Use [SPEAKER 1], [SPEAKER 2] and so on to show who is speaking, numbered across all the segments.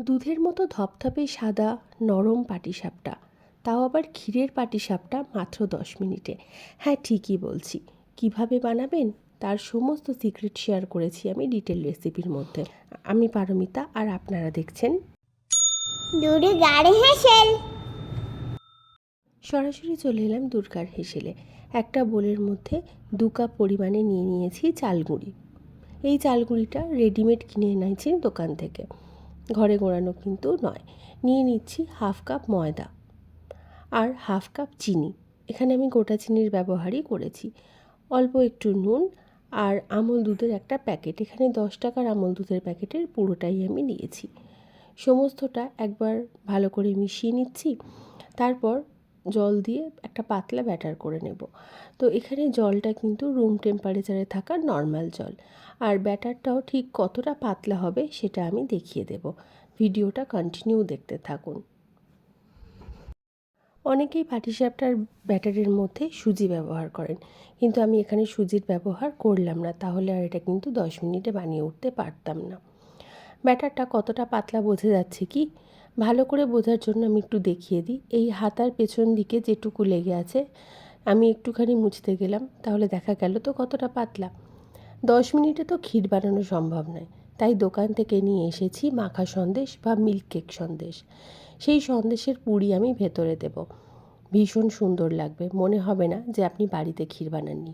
[SPEAKER 1] দুধের মতো ধপধপে সাদা নরম পাটিসাপটা। তাও আবার ক্ষীরের পাটিসাপটা মাত্র দশ মিনিটে। হ্যাঁ ঠিকই বলছি। কীভাবে বানাবেন? তার সমস্ত সিক্রেট শেয়ার করেছি আমি ডিটেল রেসিপির মধ্যে। আমি পারমিতা আর আপনারা দেখছেন সরাসরি চলে এলাম দুর্গার হেসেলে। একটা বোলের মধ্যে দু কাপ পরিমাণে নিয়ে নিয়েছি চালগুঁড়ি। এই চালগুঁড়িটা রেডিমেড কিনে এনেছি দোকান থেকে। ঘরে গোড়ানো কিন্তু নয়। নিয়ে নিচ্ছি হাফ কাপ ময়দা আর হাফ কাপ চিনি। এখানে আমি গোটা চিনির ব্যবহারই করেছি। অল্প একটু নুন আর আমল দুধের একটা প্যাকেট। এখানে দশ টাকার আমল দুধের প্যাকেটের পুরোটাই আমি নিয়েছি। সমস্তটা একবার ভালো করে মিশিয়ে নিচ্ছি। তারপর জল দিয়ে একটা পাতলা ব্যাটার করে নেব। তো এখানে জলটা কিন্তু রুম টেম্পারেচারে থাকা নর্মাল জল। আর ব্যাটারটাও ঠিক কতটা পাতলা হবে সেটা আমি দেখিয়ে দেব। ভিডিওটা কন্টিনিউ দেখতে থাকুন। অনেকেই পাটিসাপটার ব্যাটারের মধ্যে সুজি ব্যবহার করেন। কিন্তু আমি এখানে সুজির ব্যবহার করলাম না, তাহলে আর এটা কিন্তু দশ মিনিটে বানিয়ে উঠতে পারতাম না। ব্যাটারটা কতটা পাতলা বোঝা যাচ্ছে কি? ভালো করে বোঝার জন্য আমি একটু দেখিয়ে দিই। এই হাতার পেছন দিকে যেটুকু লেগে আছে, আমি একটুখানি মুছতে গেলাম, তাহলে দেখা গেল তো কতটা পাতলা। দশ মিনিটে তো ক্ষীর বানানো সম্ভব নয়, তাই দোকান থেকে নিয়ে এসেছি মাখা সন্দেশ বা মিল্ক কেক সন্দেশ। সেই সন্দেশের পুরি আমি ভেতরে দেব। ভীষণ সুন্দর লাগবে, মনে হবে না যে আপনি বাড়িতে ক্ষীর বানাননি।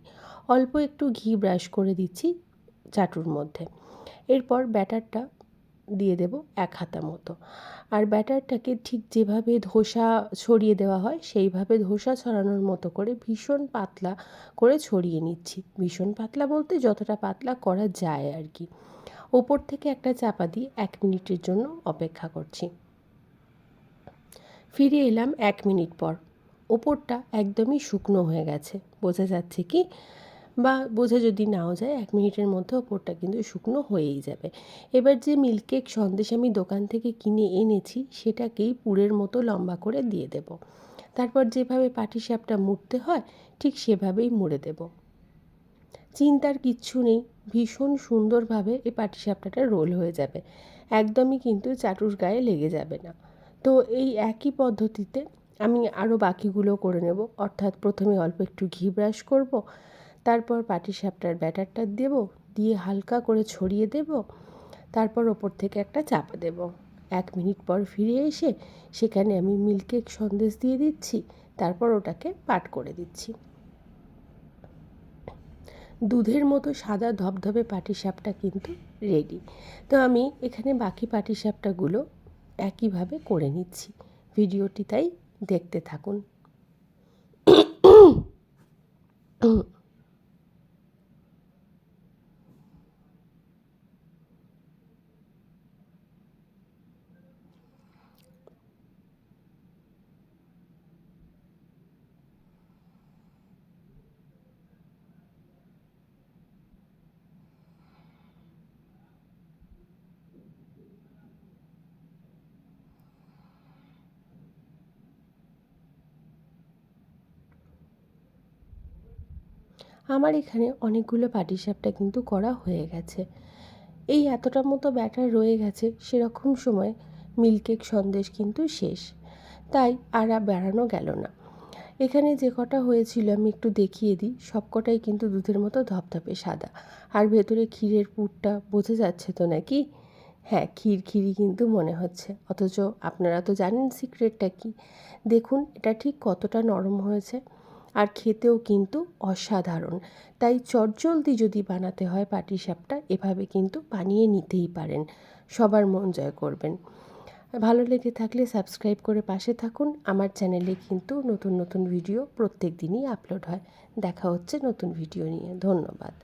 [SPEAKER 1] অল্প একটু ঘি ব্রাশ করে দিচ্ছি চাটুর মধ্যে। এরপর ব্যাটারটা দিয়ে দেব এক হাতা মতো। আর ব্যাটারটাকে ঠিক যেভাবে ধোসা ছড়িয়ে দেওয়া হয়, সেইভাবে ধোসা ছড়ানোর মতো করে ভীষণ পাতলা করে ছড়িয়ে নিচ্ছি। ভীষণ পাতলা বলতে যতটা পাতলা করা যায় আর কি। ওপর থেকে একটা চাপা দিয়ে এক মিনিটের জন্য অপেক্ষা করছি। ফিরে এলাম এক মিনিট পর। ওপরটা একদমই শুকনো হয়ে গেছে। বোঝা যাচ্ছে কি বা বোঝা যদি নাও যায়, এক মিনিটের মধ্যে ওপরটা কিন্তু শুকনো হয়েই যাবে। এবার যে মিল্কেক সন্দেশ আমি দোকান থেকে কিনে এনেছি, সেটাকেই পুরের মতো লম্বা করে দিয়ে দেব। তারপর যেভাবে পাটিসাপটা মুড়তে হয়, ঠিক সেভাবেই মুড়ে দেব। চিন্তার কিচ্ছু নেই, ভীষণ সুন্দরভাবে এই পাটিসাপটাটা রোল হয়ে যাবে। একদমই কিন্তু চাটুর গায়ে লেগে যাবে না। তো এই একই পদ্ধতিতে আমি আরও বাকিগুলো করে নেব। অর্থাৎ প্রথমে অল্প একটু ঘি ব্রাশ করব তারপর পাটিসাপটার ব্যাটারটা দেব, দিয়ে হালকা করে ছড়িয়ে দেব, তারপর ওপর থেকে একটা চাপা দেব। এক মিনিট পর ফিরে এসে সেখানে আমি মিল্কেক সন্দেশ দিয়ে দিচ্ছি, তারপর ওটাকে পাট করে দিচ্ছি। দুধের মতো সাদা ধবধবে পাটিসাপটা কিন্তু রেডি তো আমি এখানে বাকি পাটিসাপটাগুলো একইভাবে করে নিচ্ছি। ভিডিওটি তাই দেখতে থাকুন। আমার এখানে অনেকগুলো পাটিসাপটা কিন্তু করা হয়ে গেছে। এই এতটা মতো ব্যাটার রয়ে গেছে, সেরকম সময় মিল্কেক সন্দেশ কিন্তু শেষ। তাই আর বেড়ানো গেল না। এখানে যে কটা হয়েছিল আমি একটু দেখিয়ে দিই। সব কটাই কিন্তু দুধের মতো ধপধপে সাদা। আর ভেতরে ক্ষীরের পুরটা বোঝা যাচ্ছে তো নাকি? হ্যাঁ ক্ষীর ক্ষীরই কিন্তু মনে হচ্ছে। অথচ আপনারা তো জানেন সিক্রেটটা কি। দেখুন, এটা ঠিক কতটা নরম হয়েছে। আর খেতেও কিন্তু অসাধারণ। তাই চটজলদি যদি বানাতে হয় পাটিসাপটা এভাবে কিন্তু বানিয়ে নিতেই পারেন। সবার মন জয় করবেন। ভালো লেগে থাকলে সাবস্ক্রাইব করে পাশে থাকুন। আমার চ্যানেলে কিন্তু নতুন নতুন ভিডিও প্রত্যেক দিনই আপলোড হয়। দেখা হচ্ছে নতুন ভিডিও নিয়ে। ধন্যবাদ।